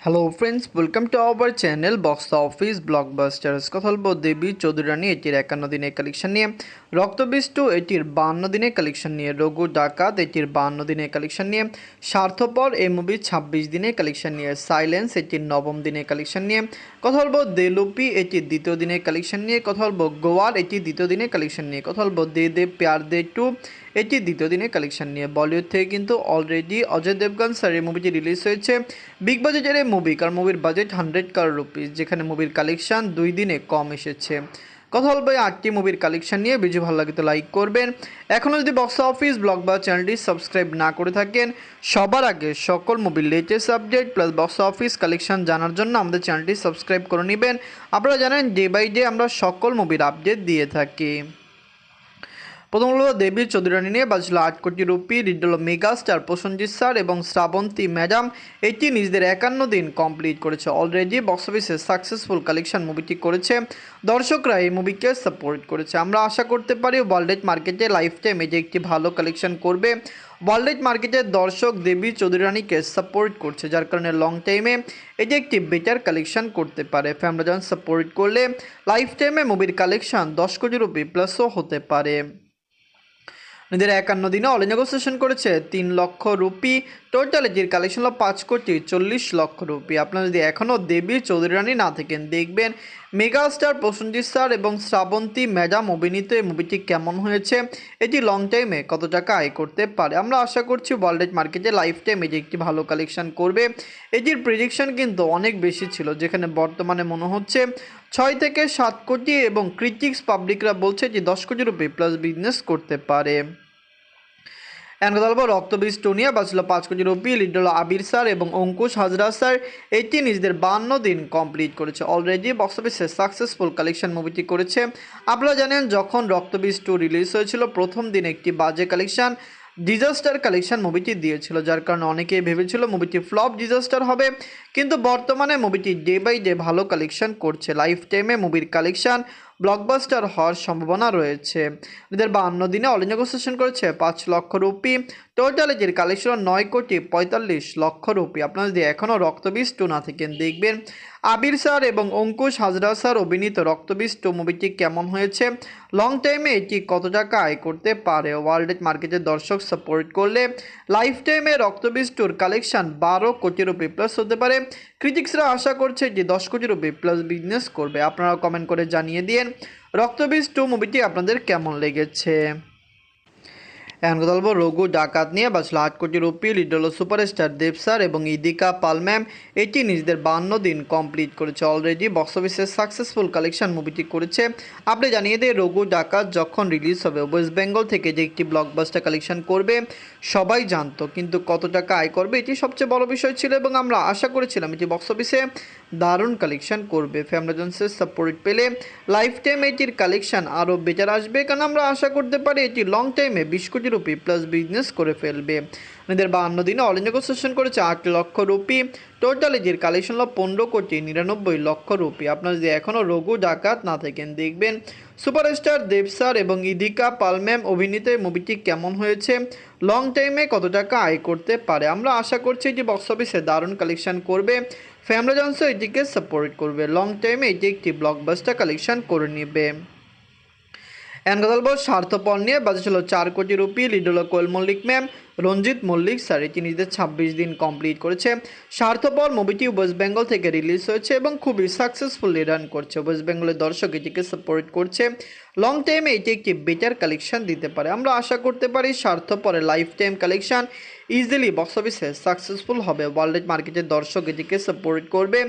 Hello friends welcome to our channel box office blockbusters কথা বলব দেবী চৌধুরী রানী এটির একান্ন দিনের কালেকশন নিয়ে রক্তবীজ টু এটির বান্ন দিনের কালেকশন নিয়ে রঘু ডাকাত এটির বান্ন দিনের কালেকশন নিয়ে স্বার্থপর এই মুভি ছাব্বিশ দিনের কালেকশন নিয়ে সাইলেন্স এটির নবম দিনের কালেকশন নিয়ে কথা বলব দেলুপি এটির দ্বিতীয় দিনের কালেকশন নিয়ে কথা গোয়ার এটির দ্বিতীয় দিনের কালেকশন নিয়ে কথা দে দে প্যার দে টু এটি দ্বিতীয় দিনের কালেকশন নিয়ে। বলিউড থেকে কিন্তু অলরেডি অজয় দেবগন স্যার এই মুভিটি রিলিজ হয়েছে। বিগ বাজেটের এই মুভি কার মুভির বাজেট হান্ড্রেড কারোর রুপিস যেখানে মুভির কালেকশন দুই দিনে কম এসেছে। কথা বলব আটটি মুভির কালেকশন নিয়ে। ভিডিও ভালো লাগে তো লাইক করবেন। এখনও যদি বক্স অফিস ব্লগ বা চ্যানেলটি সাবস্ক্রাইব না করে থাকেন, সবার আগে সকল মুভির latest update plus box office collection জানার জন্য আমাদের চ্যানেলটি সাবস্ক্রাইব করে নেবেন। আপনারা জানেন ডে বাই ডে আমরা সকল মুভির আপডেট দিয়ে থাকি। প্রথম দেবীর চৌধুরানী নিয়ে বাজল আট কোটি রুপি রিড হলো মেগা স্টার প্রসঞ্জিৎ স্যার এবং শ্রাবন্তী ম্যাডাম। এটি নিজেদের একান্ন দিন কমপ্লিট করেছে। অলরেডি বক্স অফিসে সাকসেসফুল কালেকশন মুভিটি করেছে। দর্শকরা এই মুভিকে সাপোর্ট করেছে। আমরা আশা করতে পারি ওয়ার্ল্ড মার্কেটে লাইফ টাইম এটি একটি ভালো কালেকশন করবে ওয়ার্ল্ড মার্কেটের দর্শক দেবী চৌধুরানীকে সাপোর্ট করছে, যার কারণে লং টাইমে এটি একটি বেটার কালেকশন করতে পারে। ফ্যামিলি যখন সাপোর্ট করলে লাইফ টাইমে মুভির কালেকশন দশ কোটি রুপি প্লাসও হতে পারে। নিজের একান্ন দিনে অল নেগোসিয়েশন করেছে। তিন লক্ষ রুপি। টোটাল এটির কালেকশন হলো পাঁচ কোটি চল্লিশ লক্ষ রুপি। আপনারা যদি এখনও দেবী চৌধুরী রানী না থাকেন, দেখবেন মেগা স্টার প্রসেনজিৎ স্যার এবং শ্রাবন্তী ম্যাডাম অভিনীত এই মুভিটি কেমন হয়েছে? এটি লং টাইমে কত টাকা আয় করতে পারে? আমরা আশা করছি ওয়ার্ল্ড মার্কেটে লাইফ টাইম এটি একটি ভালো কালেকশন করবে। এটির প্রিডিকশন কিন্তু অনেক বেশি ছিল, যেখানে বর্তমানে মনে হচ্ছে ছয় থেকে সাত কোটি এবং ক্রিটিক্স পাবলিকরা বলছে যে দশ কোটি রুপি প্লাস বিজনেস করতে পারে। বলব রক্তবীজ টোনিয়া, বাঁচল পাঁচ কোটি রুপি লিড হলো আবির স্যার এবং অঙ্কুশ হাজরা স্যার। এটি নিজেদের বান্ন দিন কমপ্লিট করেছে। অলরেডি বক্স অফিসে সাকসেসফুল কালেকশন মুভিটি করেছে। আপনারা জানেন, যখন রক্তবীজ টু রিলিজ হয়েছিল, প্রথম দিন একটি বাজে কালেকশন ডিজাস্টার কালেকশন মুভিটি দিয়েছিল, যার কারণে অনেকেই ভেবেছিল মুভিটি ফ্লপ ডিজাস্টার হবে। কিন্তু বর্তমানে মুভিটি ডে বাই ডে ভালো কালেকশন করছে। লাইফ টাইমে মুভির কালেকশন ব্লকবাস্টার হওয়ার সম্ভাবনা রয়েছে। এদের বাহান্ন দিনে অল নেগোসিয়েশন করেছে পাঁচ লক্ষ রুপি। টোটাল এটির কালেকশন নয় কোটি পঁয়তাল্লিশ লক্ষ রুপি। আপনারা যদি এখনও রক্তবীজ টু না থাকেন, দেখবেন আবির স্যার এবং অঙ্কুশ হাজরা স্যার অভিনীত রক্তবীজ টু মুভিটি কেমন হয়েছে? লং টাইমে এটি কত টাকা আয় করতে পারে? ওয়ার্ল্ড মার্কেটের দর্শক সাপোর্ট করলে লাইফ টাইমে রক্তবীজ টুর কালেকশন বারো কোটি রুপি প্লাস হতে পারে। ক্রিটিক্সরা আশা করছে যে দশ কোটি রুপি প্লাস বিজনেস করবে। আপনারা কমেন্ট করে জানিয়ে দিন রক্তবীজ টু মুভিটি আপনাদের কেমন লেগেছে? এখন কথা বলব রঘু ডাকাত নিয়ে বাঁচলো আট crore rupee, lead superstar Dev sir এবং ইদিকা পাল ম্যাম, এটি নিজেদের বান্ন দিন কমপ্লিট করেছে অলরেডি বক্স অফিসে সাকসেসফুল কালেকশন মুভিটি করেছে। আপনি জানিয়ে দিয়ে রঘু ডাকাত যখন রিলিজ হবে ওয়েস্ট বেঙ্গল থেকে যে একটি ব্লকবাস্টার কালেকশন করবে, সবাই জানতো, কিন্তু কত টাকা আয় করবে, এটি সবচেয়ে বড় বিষয় ছিল এবং আমরা আশা করেছিলাম এটি বক্স অফিসে দারুণ কালেকশন করবে। ফ্যামিলি জন্সের সাপোর্ট পেলে লাইফ টাইম এটির কালেকশন আরও বেটার আসবে। কারণ আমরা আশা করতে পারি এটি লং টাইমে বিশ কোটি রুপি প্লাস বিজনেস করে ফেলবে। এদের বাহান্ন দিনে অল নেগোসিয়েশন করেছে আট লক্ষ রুপি। টোটাল এটির কালেকশন হল পনেরো কোটি নিরানব্বই লক্ষ রুপি। আপনারা যদি এখনও রঘু ডাকাত না থাকেন, দেখবেন সুপারস্টার দেব স্যার এবং ইদিকা পালম্যাম অভিনীত মুভিটি কেমন হয়েছে লং টাইমে কত টাকা আয় করতে পারে। আমরা আশা করছি এটি বক্স অফিসে দারুণ কালেকশন করবে। ফ্যামিলি জনসও এটিকে সাপোর্ট করবে। লং টাইমে এটি একটি ব্লকবাস্টার কালেকশন করে নেবে। কথা স্বার্থপর নিয়ে বাজে ছিল চার কোটি রুপি। লিড হলো কোয়েল মল্লিক ম্যাম রঞ্জিত মল্লিক স্যার এটি নিজেদের ছাব্বিশ দিন কমপ্লিট করেছে। স্বার্থপর মুভিটি ওয়েস্ট বেঙ্গল থেকে রিলিজ হয়েছে এবং খুবই সাকসেসফুলি রান করছে। ওয়েস্ট বেঙ্গলের দর্শক এটিকে সাপোর্ট করছে। লং টাইমে এটি একটি বেটার কালেকশন দিতে পারে। আমরা আশা করতে পারি স্বার্থপরের life time collection easily box অফিসে সাকসেসফুল হবে। ওয়ার্ল্ড মার্কেটের দর্শক এটিকে সাপোর্ট করবে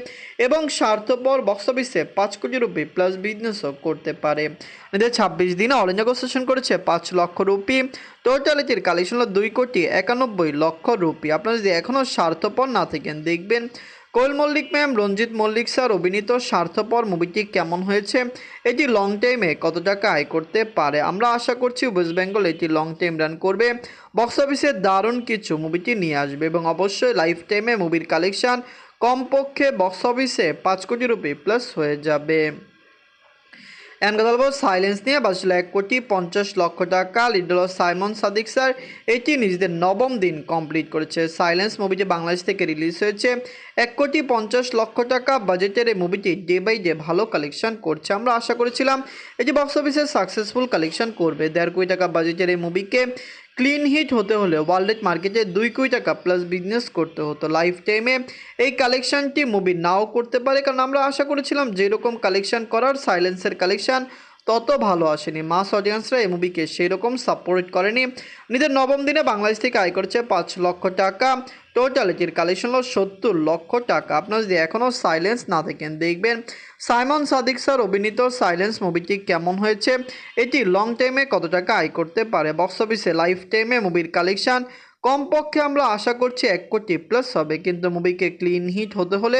এবং স্বার্থপর বক্স অফিসে পাঁচ কোটি রুপি প্লাস বিজনেসও করতে পারে। এদের ছাব্বিশ দিনে অল নেগোসিয়েশন করেছে পাঁচ লক্ষ রুপি। টোটাল এটির কালেকশন হলো দুই কোটি একানব্বই লক্ষ রুপি। আপনারা যদি এখনও স্বার্থপর না থাকেন, দেখবেন কোয়েল মল্লিক ম্যাম, রঞ্জিত মল্লিক স্যার, অভিনীত স্বার্থপর মুভিটি কেমন হয়েছে? এটি লং টাইমে কত টাকা আয় করতে পারে? আমরা আশা করছি ওয়েস্ট বেঙ্গল এটি লং টাইম রান করবে। বক্স অফিসে দারুণ কিছু মুভিটি নিয়ে আসবে এবং অবশ্যই লাইফ টাইমে মুভির কালেকশান কমপক্ষে বক্স অফিসে পাঁচ কোটি রুপি প্লাস হয়ে যাবে। অ্যান্ড কথা বলব সাইলেন্স নিয়ে বাজছিল এক কোটি পঞ্চাশ লক্ষ টাকা। লিডল সাইমন সাদিক স্যার, এটি নিজেদের নবম দিন কমপ্লিট করেছে। সাইলেন্স মুভিটি বাংলাদেশ থেকে রিলিজ হয়েছে। এক কোটি পঞ্চাশ লক্ষ টাকা বাজেটের এই মুভিটি ডে বাই ডে ভালো কালেকশন করছে আমরা আশা করেছিলাম। এটি বক্স অফিসে সাকসেসফুল কালেকশন করবে। দেড় কোটি টাকা বাজেটের এই মুভিকে ক্লিন হিট হতে হলে ওয়ার্ল্ডেড মার্কেটে দুই কোটি টাকা প্লাস বিজনেস করতে হতো লাইফ টাইমে এই কালেকশনটি মুভি নাও করতে পারে, কারণ আমরা আশা করেছিলাম যেরকম কালেকশন করার সাইলেন্সের কালেকশান তত ভালো আসেনি। মাস অডিয়েন্সরা এই মুভিকে সেই রকম সাপোর্ট করেনি। নিজের নবম দিনে বাংলাদেশ থেকে আয় করছে পাঁচ লক্ষ টাকা। টোটাল এটির কালেকশন হলো সত্তর লক্ষ টাকা। আপনারা যদি এখনও সাইলেন্স না থাকেন দেখবেন সাইমন সাদিক স্যার অভিনীত সাইলেন্স মুভিটি কেমন হয়েছে? এটি লং টাইমে কত টাকা আয় করতে পারে? বক্স অফিসে লাইফ টাইমে মুভির কালেকশন কমপক্ষে আমরা আশা করছি এক কোটি প্লাস হবে। কিন্তু মুভিকে ক্লিন হিট হতে হলে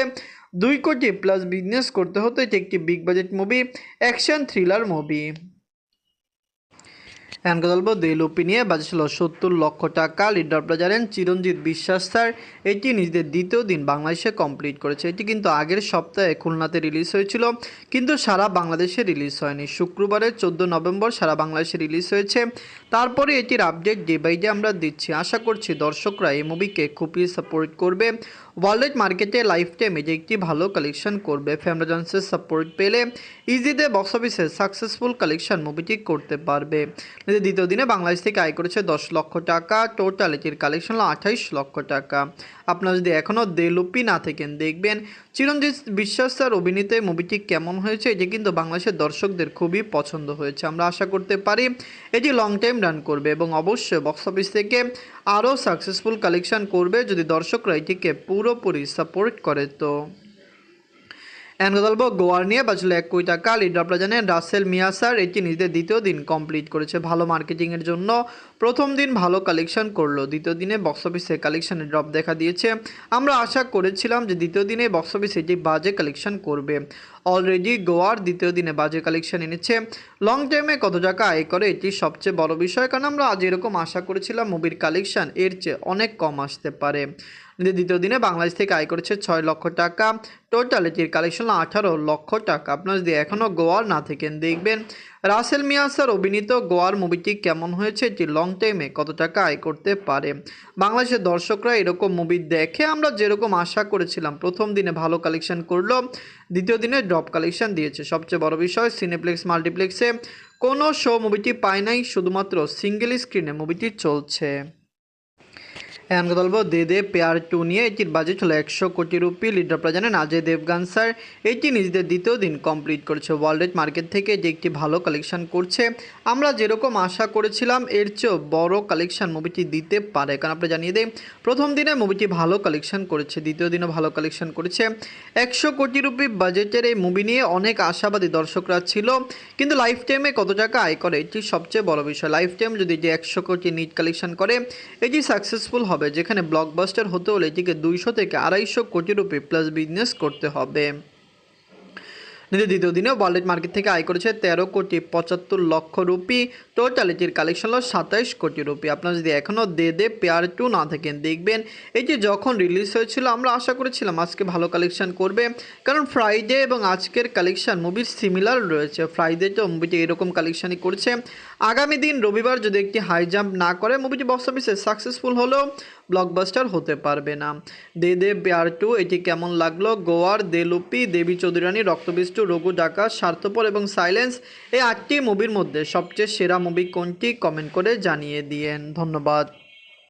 দুই কোটি প্লাস বিজনেস করতে হতো। এটি একটি big budget movie action thriller movie NK বলব দেলুপি নিয়ে বাজেছিল সত্তর লক্ষ টাকা। লিডার জানেন চিরঞ্জিত বিশ্বাস স্যার, এটি নিজেদের দ্বিতীয় দিন বাংলাদেশে কমপ্লিট করেছে। এটি কিন্তু আগের সপ্তাহে খুলনাতে রিলিজ হয়েছিল, কিন্তু সারা বাংলাদেশে রিলিজ হয়নি। শুক্রবারে চোদ্দ নভেম্বর সারা বাংলাদেশে রিলিজ হয়েছে। তারপরে এটির আপডেট ডে বাই ডে আমরা দিচ্ছি। আশা করছি দর্শকরা এই মুভিকে খুবই সাপোর্ট করবে। ওয়ার্ল্ড মার্কেটে লাইফ টাইম এটি একটি ভালো কালেকশন করবে ফ্যামরা জনসের সাপোর্ট পেলে ইজিতে বক্স অফিসে সাকসেসফুল কালেকশন মুভিটি করতে পারবে। দ্বিতীয় দিনে বাংলাদেশ থেকে আয় করেছে দশ লক্ষ টাকা টোটাল এটির কালেকশন হলো আঠাইশ লক্ষ টাকা। আপনারা যদি এখনও দেলুপি না থাকেন, দেখবেন চিরঞ্জিত বিশ্বাস স্যার অভিনীত মুভিটি কেমন হয়েছে, এটি কিন্তু বাংলাদেশের দর্শকদের খুবই পছন্দ হয়েছে। আমরা আশা করতে পারি এটি লং টাইম রান করবে এবং অবশ্যই বক্স অফিস থেকে আরও সাকসেসফুল কালেকশন করবে যদি দর্শকরা এটিকে পুরোপুরি সাপোর্ট করে তো। এন্ড গল্প গোয়ার নিয়ে বাঁচলো এক কোটি টাকা, লিডার আপনারা জানেন রাসেল মিয়াসার এটি নিজেদের দ্বিতীয় দিন কমপ্লিট করেছে ভালো মার্কেটিংয়ের জন্য। প্রথম দিন ভালো কালেকশন করল, দ্বিতীয় দিনে বক্স অফিসে কালেকশনের ড্রপ দেখা দিয়েছে। আমরা আশা করেছিলাম যে দ্বিতীয় দিনে বক্স অফিসে এটি বাজে কালেকশন করবে। অলরেডি গোয়ার দ্বিতীয় দিনে বাজে কালেকশন এনেছে। লং টাইমে কত টাকা আয় করে এটি সবচেয়ে বড় বিষয়, কারণ আমরা আজ এরকম আশা করেছিলাম মুভির কালেকশন এর চেয়ে অনেক কম আসতে পারে। দ্বিতীয় দিনে বাংলাদেশ থেকে আয় করেছে ছয় লক্ষ টাকা। টোটাল এটির কালেকশন আঠারো লক্ষ টাকা। আপনারা যদি এখনও গোয়ার না থাকেন, দেখবেন রাসেল মিয়া স্যার অভিনীত গোয়ার মুভিটি কেমন হয়েছে, এটি লং টাইমে কত টাকা আয় করতে পারে। বাংলাদেশের দর্শকরা এরকম মুভি দেখে আমরা যেরকম আশা করেছিলাম, প্রথম দিনে ভালো কালেকশন করল, দ্বিতীয় দিনে ড্রপ কালেকশন দিয়েছে। সবচেয়ে বড় বিষয় সিনেপ্লেক্স মাল্টিপ্লেক্সে কোনো শো মুভিটি পায় নাই, শুধুমাত্র সিঙ্গেল স্ক্রিনে মুভিটি চলছে। এখন কথা বলব, দে দে পেয়ার টু নিয়ে এটির বাজেট হলো একশো কোটি রুপি। লিডার জানেন অজয় দেবগান, স্যার, এটি নিজেদের দ্বিতীয় দিন কমপ্লিট করেছে। ওয়ার্ল্ড মার্কেট থেকে এটি একটি ভালো কালেকশন করছে। আমরা যেরকম আশা করেছিলাম, এর চেয়েও বড় কালেকশন মুভিটি দিতে পারে। কারণ আপনি জানিয়ে দেয় প্রথম দিনে মুভিটি ভালো কালেকশন করেছে, দ্বিতীয় দিনও ভালো কালেকশন করেছে। একশো কোটি রুপি বাজেটের এই মুভি নিয়ে অনেক আশাবাদী দর্শকরা ছিল। কিন্তু লাইফ টাইমে কত টাকা আয় করে, এটি সবচেয়ে বড় বিষয়। লাইফ টাইম যদি যে একশো কোটি নিট কালেকশন করে, এটি সাকসেসফুল হবে। যেখানে ব্লকবাস্টার হতে হলে এটিকে দুইশো থেকে আড়াইশো কোটি রুপি প্লাস বিজনেস করতে হবে। নিজের দ্বিতীয় দিনে ওয়ার্ল্ড মার্কেট থেকে আয় করেছে তেরো কোটি পঁচাত্তর লক্ষ রুপি। টোটাল এটির কালেকশন হলো সাতাইশ কোটি রুপি। আপনারা যদি এখনও দে দে পেয়ার টু না থাকেন, দেখবেন এটি যখন রিলিজ হয়েছিল, আমরা আশা করেছিলাম আজকে ভালো কালেকশন করবে। কারণ ফ্রাইডে এবং আজকের কালেকশন মুভির সিমিলার রয়েছে। ফ্রাইডে তো মুভিটি এরকম কালেকশনই করছে। আগামী দিন রবিবার যদি একটি হাই জাম্প না করে মুভিটি বক্স অফিসে সাকসেসফুল হলেও ব্লকবাস্টার হতে পারবে না। দে দে পেয়ার টু, এটি কেমন লাগল? গোয়ার দেলুপি দেবী চৌধুরানী, রক্তবিষ্টু, রঘু ডাকা স্বার্থপর এবং সাইলেন্স, এই আটটি মুভির মধ্যে সবচেয়ে সেরা মুভি কোনটি? কমেন্ট করে জানিয়ে দিয়েন। ধন্যবাদ।